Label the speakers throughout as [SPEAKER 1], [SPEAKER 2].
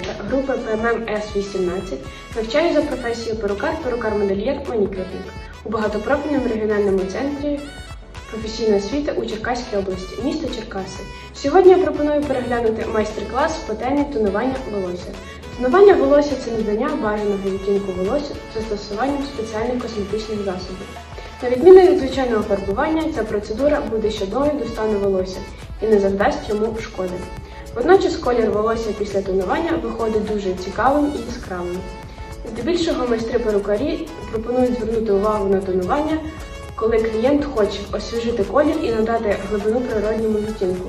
[SPEAKER 1] Маргарита, група ПММ С-18, навчаю за професією перукар, перукар-модельєр, манікюрник у багатопрофільному регіональному центрі професійної освіти у Черкаській області, місто Черкаси. Сьогодні я пропоную переглянути майстер-клас по темі тонування волосся. Тонування волосся це надання бажаного відтінку волосся з застосуванням спеціальних косметичних засобів. На відміну від звичайного фарбування, ця процедура буде щодною до стану волосся і не завдасть йому шкоди. Водночас колір волосся після тонування виходить дуже цікавим і яскравим. Здебільшого майстри перукарі пропонують звернути увагу на тонування, коли клієнт хоче освіжити колір і надати глибину природньому відтінку,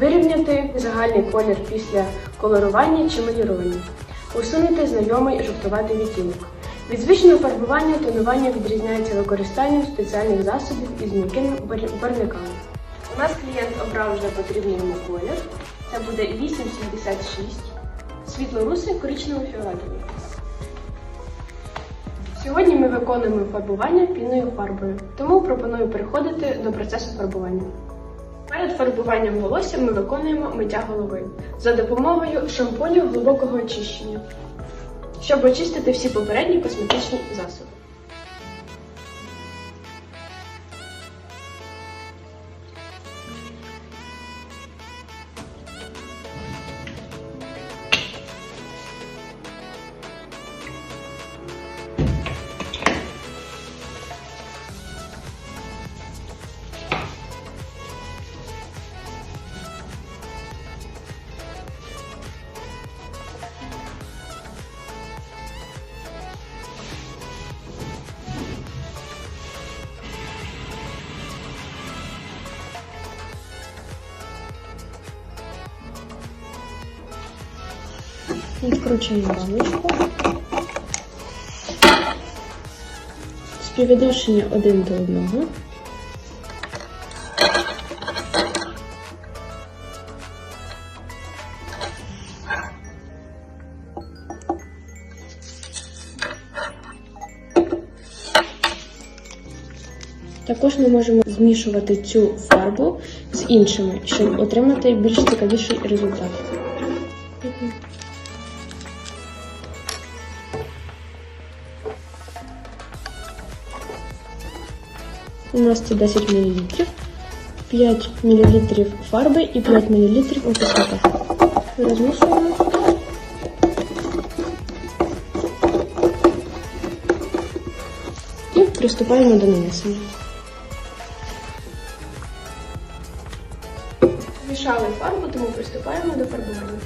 [SPEAKER 1] вирівняти загальний колір після колорування чи малірування, усунути знайомий жовтуватий відтінок. Від звичного фарбування тонування відрізняється використанням спеціальних засобів із м'якими бар- барвниками. У нас клієнт обрав вже потрібний йому колір. Це буде 876, світло-русий, коричнево-фіолетовий. Сьогодні ми виконуємо фарбування пінною фарбою, тому пропоную переходити до процесу фарбування. Перед фарбуванням волосся ми виконуємо миття голови за допомогою шампуню глибокого очищення, щоб очистити всі попередні косметичні засоби. Відкручуємо рамочку. Співвідношення один до одного. Також ми можемо змішувати цю фарбу з іншими, щоб отримати більш цікавіший результат. У нас це 10 мл, 5 мл фарби і 5 мл окислителя. Розмішуємо. І приступаємо до нанесення. Змішали фарбу, тому приступаємо до фарбування.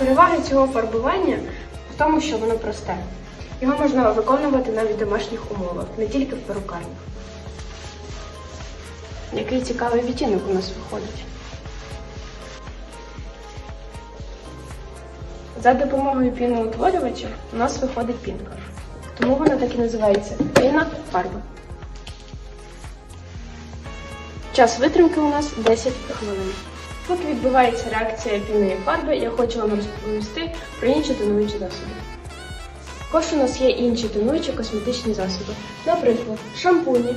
[SPEAKER 1] Переваги цього фарбування в тому, що воно просте. Його можна виконувати навіть в домашніх умовах, не тільки в перукарнях. Який цікавий відтінок у нас виходить. За допомогою піноутворювача у нас виходить пінка. Тому вона так і називається піна фарба. Час витримки у нас 10 хвилин. Поки відбувається реакція пінної фарби, я хочу вам розповісти про інші тонуючі засоби. Також у нас є інші тонуючі косметичні засоби, наприклад, шампуні,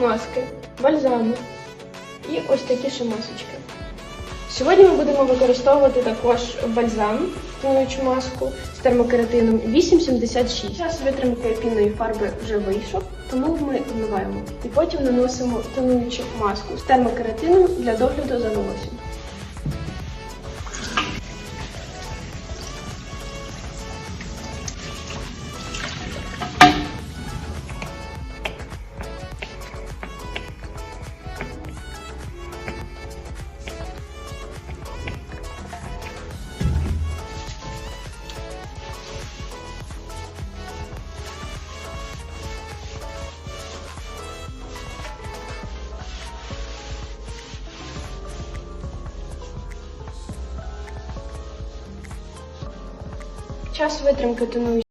[SPEAKER 1] маски, бальзами і ось такі ще масочки. Сьогодні ми будемо використовувати також бальзам, тонуючу маску з термокератином 876. Час витримки пінної фарби вже вийшов, тому ми вмиваємо. І потім наносимо тонуючу маску з термокератином для догляду за волоссям. Час витримки тонуючої